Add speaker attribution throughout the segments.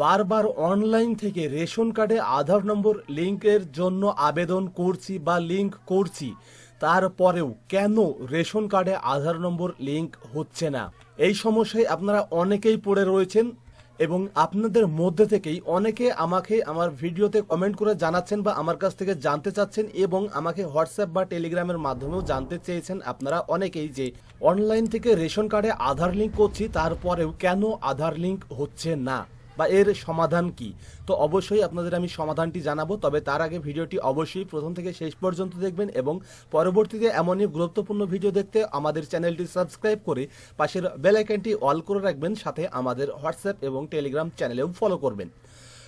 Speaker 1: বারবার অনলাইন থেকে রেশন কার্ডে আধার নম্বর লিঙ্কের জন্য আবেদন করছি বা লিঙ্ক করছি, তারপরেও কেন রেশন কার্ডে আধার নম্বর লিঙ্ক হচ্ছে না? এই সমস্যায় আপনারা অনেকেই পড়ে রয়েছেন এবং আপনাদের মধ্যে থেকেই অনেকে আমাকে আমার ভিডিওতে কমেন্ট করে জানাচ্ছেন বা আমার কাছ থেকে জানতে চাচ্ছেন এবং আমাকে হোয়াটসঅ্যাপ বা টেলিগ্রামের মাধ্যমেও জানতে চেয়েছেন আপনারা অনেকেই যে অনলাইন থেকে রেশন কার্ডে আধার লিঙ্ক করছি, তারপরেও কেন আধার লিঙ্ক হচ্ছে না? বা এর সমাধান কি? তো অবশ্যই আপনাদের আমি সমাধানটি জানাব, তবে তার আগে ভিডিওটি অবশ্যই প্রথম থেকে শেষ পর্যন্ত দেখবেন এবং পরবর্তীতে এমনই গুরুত্বপূর্ণ ভিডিও দেখতে আমাদের চ্যানেলটি সাবস্ক্রাইব করে পাশের বেল আইকনটি অল করে রাখবেন, সাথে আমাদের হোয়াটসঅ্যাপ এবং টেলিগ্রাম চ্যানেলেও ফলো করবেন।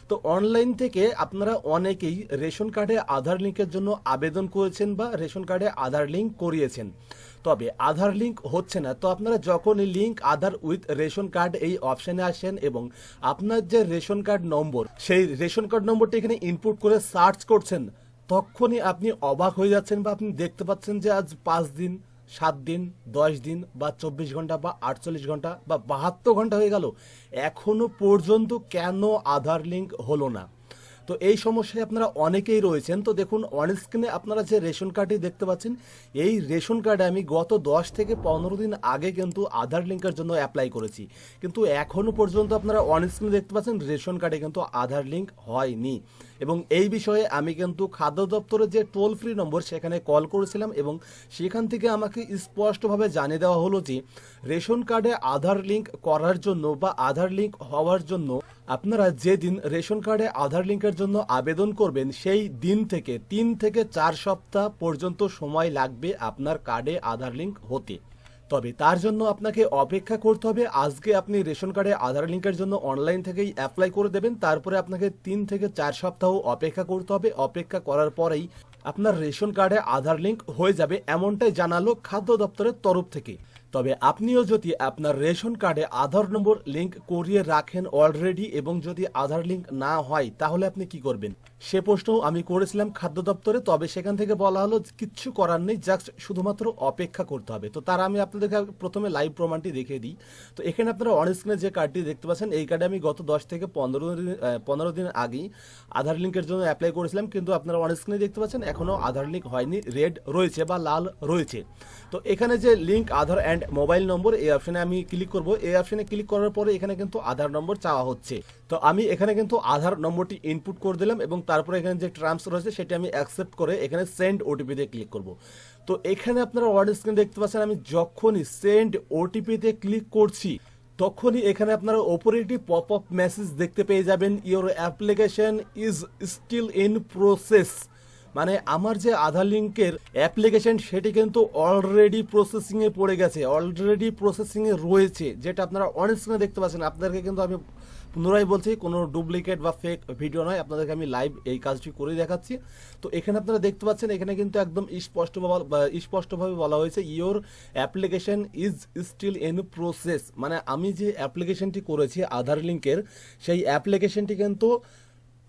Speaker 1: তো অনলাইন থেকে আপনারা অনেকেই রেশন কার্ডে আধার লিঙ্কের জন্য আবেদন করেছেন বা রেশন কার্ডে আধার লিঙ্ক করিয়েছেন। তবে আধার লিঙ্ক হচ্ছে না। তো আপনারা যখন link Aadhaar with ration card এই অপশানে আসেন এবং আপনার যে রেশন কার্ড নম্বর, সেই রেশন কার্ড নম্বরটি এখানে ইনপুট করে সার্চ করছেন, তখনই আপনি অবাক হয়ে যাচ্ছেন বা আপনি দেখতে পাচ্ছেন যে আজ পাঁচ দিন সাত দিন, দশ দিন বা চব্বিশ ঘণ্টা বা আটচল্লিশ ঘণ্টা বা বাহাত্তর ঘণ্টা হয়ে গেল। এখনও পর্যন্ত কেন আধার লিঙ্ক হলো না? তো এই সমস্যায় আপনারা অনেকেই রয়েছেন। তো দেখুন অন স্ক্রিনে আপনারা যে রেশন কার্ডটি দেখতে পাচ্ছেন, এই রেশন কার্ডে আমি গত দশ থেকে পনেরো দিন আগে কিন্তু আধার লিঙ্কের জন্য অ্যাপ্লাই করেছি। কিন্তু এখনও পর্যন্ত আপনারা অন স্ক্রিনে দেখতে পাচ্ছেন, রেশন কার্ডে কিন্তু আধার লিঙ্ক হয়নি। এবং এই বিষয়ে আমি কিন্তু খাদ্য দপ্তরের যে টোল ফ্রি নম্বর সেখানে কল করেছিলাম এবং সেখান থেকে আমাকে স্পষ্টভাবে জানিয়ে দেওয়া হলো যে, রেশন কার্ডে আধার লিঙ্ক করার জন্য বা আধার লিঙ্ক হওয়ার জন্য আপনারা যেদিন রেশন কার্ডে আধার লিঙ্কের জন্য আবেদন করবেন, সেই দিন থেকে তিন থেকে চার সপ্তাহ পর্যন্ত সময় লাগবে আপনার কার্ডে আধার লিঙ্ক হতে। তবে তার জন্য আপনাকে অপেক্ষা করতে হবে, আজকে আপনি রেশন কার্ডে আধার লিঙ্কের জন্য অনলাইন থেকেই অ্যাপ্লাই করে দেবেন, তারপরে আপনাকে তিন থেকে চার সপ্তাহ অপেক্ষা করতে হবে। অপেক্ষা করার পরেই আপনার রেশন কার্ডে আধার লিঙ্ক হয়ে যাবে, এমনটাই জানালো খাদ্য দপ্তরের তরফ থেকে। তবে আপনিও যদি আপনার রেশন কার্ডে আধার নম্বর লিঙ্ক করিয়ে রাখেন অলরেডি এবং যদি আধার লিঙ্ক না হয়, তাহলে আপনি কি করবেন? সে প্রশ্নও আমি করেছিলাম খাদ্য দপ্তরে, তবে সেখান থেকে বলা হলো কিচ্ছু করার নেই, জাস্ট শুধুমাত্র অপেক্ষা করতে হবে। তো তার আমি আপনাদেরকে প্রথমে লাইভ প্রমাণটি দেখিয়ে দিই। তো এখানে আপনারা অন স্ক্রিনে যে কার্ডটি দেখতে পাচ্ছেন, এই কার্ডে আমি গত দশ থেকে পনেরো দিন পনেরো দিন আগেই আধার লিঙ্কের জন্য অ্যাপ্লাই করেছিলাম, কিন্তু আপনারা অন স্ক্রিনে দেখতে পাচ্ছেন এখনও আধার লিঙ্ক হয়নি রেড রয়েছে বা লাল রয়েছে। তো এখানে যে link Aadhaar and mobile number এই অপশনে আমি ক্লিক করব। এই অপশনে ক্লিক করার পরে এখানে কিন্তু আধার নম্বর চাওয়া হচ্ছে। তো আমি এখানে কিন্তু আধার নম্বরটি ইনপুট করে দিলাম এবং তারপরে এখানে যে টার্মস রয়েছে সেটি আমি অ্যাকসেপ্ট করে এখানে সেন্ড ওটিপি দিয়ে ক্লিক করব। তো এখানে আপনারা ওয়ার্ড স্ক্রিন দেখতে পাচ্ছেন, আমি যখনই সেন্ড ওটিপিতে ক্লিক করছি, তখনই এখানে আপনারা ওপরে একটি পপ আপ মেসেজ দেখতে পেয়ে যাবেন। Your application is still in process মানে আমার যে আধার লিঙ্কের অ্যাপ্লিকেশন সেটি কিন্তু অলরেডি প্রসেসিংয়ে পড়ে গেছে অলরেডি প্রসেসিংয়ে রয়েছে, যেটা আপনারা অনেক স্ক্রিনে দেখতে পাচ্ছেন। আপনাদেরকে কিন্তু আমি পুনরায় বলছি, কোনো ডুপ্লিকেট বা ফেক ভিডিও নয়, আপনাদেরকে আমি লাইভ এই কাজটি করে দেখাচ্ছি। তো এখানে আপনারা দেখতে পাচ্ছেন, এখানে কিন্তু একদম স্পষ্ট স্পষ্টভাবে বলা হয়েছে your application is still in process মানে আমি যে অ্যাপ্লিকেশনটি করেছি, আধার লিঙ্কের, সেই অ্যাপ্লিকেশনটি কিন্তু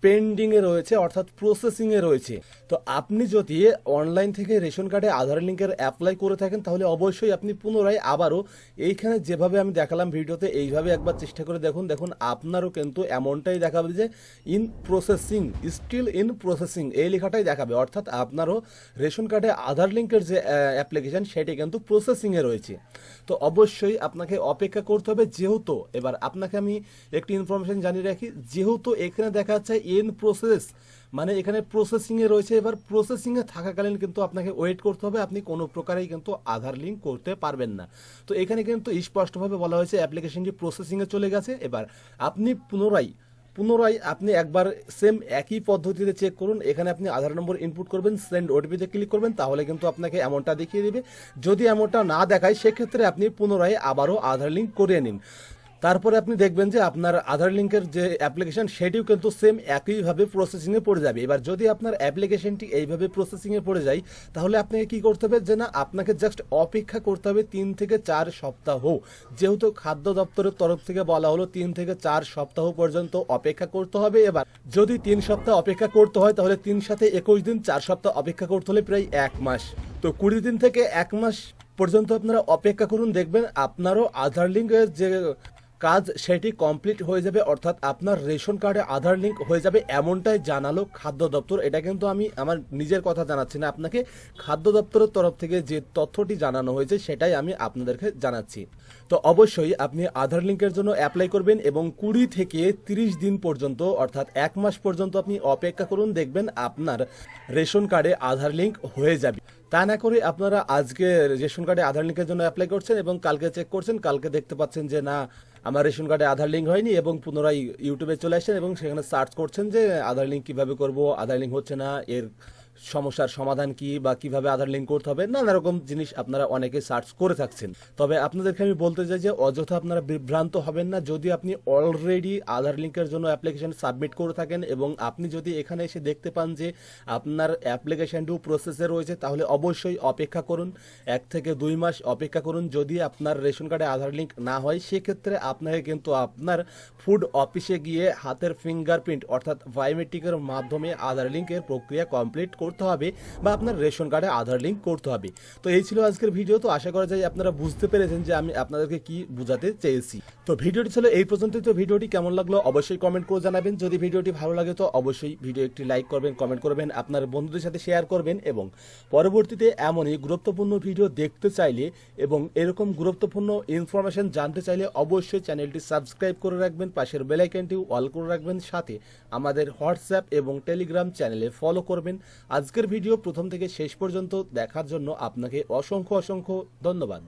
Speaker 1: পেন্ডিংয়ে রয়েছে, অর্থাৎ প্রসেসিংয়ে রয়েছে। তো আপনি যদি অনলাইন থেকে রেশন কার্ডে আধার লিঙ্কের অ্যাপ্লাই করে থাকেন, তাহলে অবশ্যই আপনি পুনরায় আবারও এইখানে যেভাবে আমি দেখালাম ভিডিওতে, এইভাবে একবার চেষ্টা করে দেখুন। দেখুন, আপনারও কিন্তু এমনটাই দেখাবে যে in processing still in processing এই লেখাটাই দেখাবে। অর্থাৎ আপনারও রেশন কার্ডে আধার লিঙ্কের যে অ্যাপ্লিকেশন সেটি কিন্তু প্রসেসিংয়ে রয়েছে। তো অবশ্যই আপনাকে অপেক্ষা করতে হবে, যেহেতু, এবার আপনাকে আমি একটি ইনফরমেশন জানিয়ে রাখি, যেহেতু এখানে দেখা যাচ্ছে ইন প্রসেস মানে এখানে প্রসেসিংয়ে রয়েছে। এবার প্রসেসিংয়ে থাকাকালীন কিন্তু আপনাকে ওয়েট করতে হবে। আপনি কোনো প্রকারেই কিন্তু আধার লিঙ্ক করতে পারবেন না। তো এখানে কিন্তু স্পষ্টভাবে বলা হয়েছে অ্যাপ্লিকেশনটি প্রসেসিংয়ে চলে গেছে। এবার আপনি পুনরায় পুনরায় আপনি একবার সেম একই পদ্ধতিতে চেক করুন। এখানে আপনি আধার নম্বর ইনপুট করবেন সেন্ড ওটিপিতে ক্লিক করবেন, তাহলে কিন্তু আপনাকে এমনটা দেখিয়ে দেবে। যদি এমনটা না দেখায়, সেক্ষেত্রে আপনি পুনরায় আবারও আধার লিঙ্ক করিয়ে নিন। তারপরে আপনি দেখবেন যে আপনার আধার লিঙ্কের যে অ্যাপ্লিকেশন সেটিও কিন্তু সেম একইভাবে প্রসেসিংয়ে পড়ে যাবে। এবার যদি আপনার অ্যাপ্লিকেশনটি এইভাবে প্রসেসিংয়ে পড়ে যায়, তাহলে আপনাকে কি করতে হবে? যে না, আপনাকে জাস্ট অপেক্ষা করতে হবে তিন থেকে চার সপ্তাহ। যেহেতু খাদ্য দপ্তরের তরফ থেকে বলা হলো তিন থেকে চার সপ্তাহ পর্যন্ত অপেক্ষা করতে হবে। এবার যদি তিন সপ্তাহ অপেক্ষা করতে হয়, তাহলে তিন সাথে একুশ দিন, চার সপ্তাহ অপেক্ষা করতে হলে প্রায় এক মাস। তো কুড়ি দিন থেকে এক মাস পর্যন্ত আপনারা অপেক্ষা করুন। দেখবেন আপনারও আধার লিঙ্কের যে কাজ সেটি কমপ্লিট হয়ে যাবে, অর্থাৎ আপনার রেশন কার্ডে আধার লিঙ্ক হয়ে যাবে এমনটাই জানালো খাদ্য দপ্তর। এটা কিন্তু আমি আমার নিজের কথা জানাচ্ছি না, আপনাকে খাদ্য দপ্তরের তরফ থেকে যে তথ্যটি জানানো হয়েছে সেটাই আমি আপনাদেরকে জানাচ্ছি। তো অবশ্যই আপনি আধার লিঙ্কের জন্য অ্যাপ্লাই করবেন এবং কুড়ি থেকে তিরিশ দিন পর্যন্ত, অর্থাৎ এক মাস পর্যন্ত আপনি অপেক্ষা করুন, দেখবেন আপনার রেশন কার্ডে আধার লিঙ্ক হয়ে যাবে। তা না করে আপনারা আজকে রেশন কার্ডে আধার লিঙ্কের জন্য অ্যাপ্লাই করছেন এবং কালকে চেক করছেন, কালকে দেখতে পাচ্ছেন যে না, আমার রেশন কার্ডে আধার লিঙ্ক হয়নি এবং পুনরায় ইউটিউবে চলে আসছেন এবং সেখানে সার্চ করছেন যে আধার লিঙ্ক কীভাবে করব, আধার লিঙ্ক হচ্ছে না, এর সমস্যার সমাধান কি বা কীভাবে আধার লিঙ্ক করতে হবে, নানা রকম জিনিস আপনারা অনেকে সার্চ করে থাকছেন। তবে আপনাদেরকে আমি বলতে চাই যে, অযথা আপনারা বিভ্রান্ত হবেন না। যদি আপনি অলরেডি আধার লিঙ্কের জন্য অ্যাপ্লিকেশন সাবমিট করে থাকেন এবং আপনি যদি এখানে এসে দেখতে পান যে, আপনার অ্যাপ্লিকেশনটিও প্রসেসে রয়েছে, তাহলে অবশ্যই অপেক্ষা করুন। এক থেকে দুই মাস অপেক্ষা করুন। যদি আপনার রেশন কার্ডে আধার লিঙ্ক না হয়, সেক্ষেত্রে আপনাকে কিন্তু আপনার ফুড অফিসে গিয়ে হাতের ফিঙ্গারপ্রিন্ট অর্থাৎ বায়োমেট্রিকের মাধ্যমে আধার লিঙ্কের প্রক্রিয়া কমপ্লিট করতে হবে বা আপনার রেশন কার্ডে আধার লিঙ্ক করতে হবে। তো এই ছিল আজকের ভিডিও। তো আশা করা যায় আপনারা বুঝতে পেরেছেন যে আমি আপনাদেরকে কি বোঝাতে চেয়েছি। তো ভিডিওটি ছিল এই পর্যন্তই। তো ভিডিওটি কেমন লাগল অবশ্যই কমেন্ট করে জানাবেন। যদি ভিডিওটি ভালো লাগে তো অবশ্যই ভিডিও একটি লাইক করবেন, কমেন্ট করবেন, আপনার বন্ধুদের সাথে শেয়ার করবেন এবং পরবর্তীতে এমনই গুরুত্বপূর্ণ ভিডিও দেখতে চাইলে এবং এরকম গুরুত্বপূর্ণ ইনফরমেশন জানতে চাইলে অবশ্যই চ্যানেলটি সাবস্ক্রাইব করে রাখবেন, পাশের বেলাইকনটি অল করে রাখবেন, সাথে আমাদের হোয়াটসঅ্যাপ এবং টেলিগ্রাম চ্যানেলে ফলো করবেন। আজকের ভিডিও প্রথম থেকে শেষ পর্যন্ত দেখার জন্য আপনাকে অসংখ্য অসংখ্য ধন্যবাদ।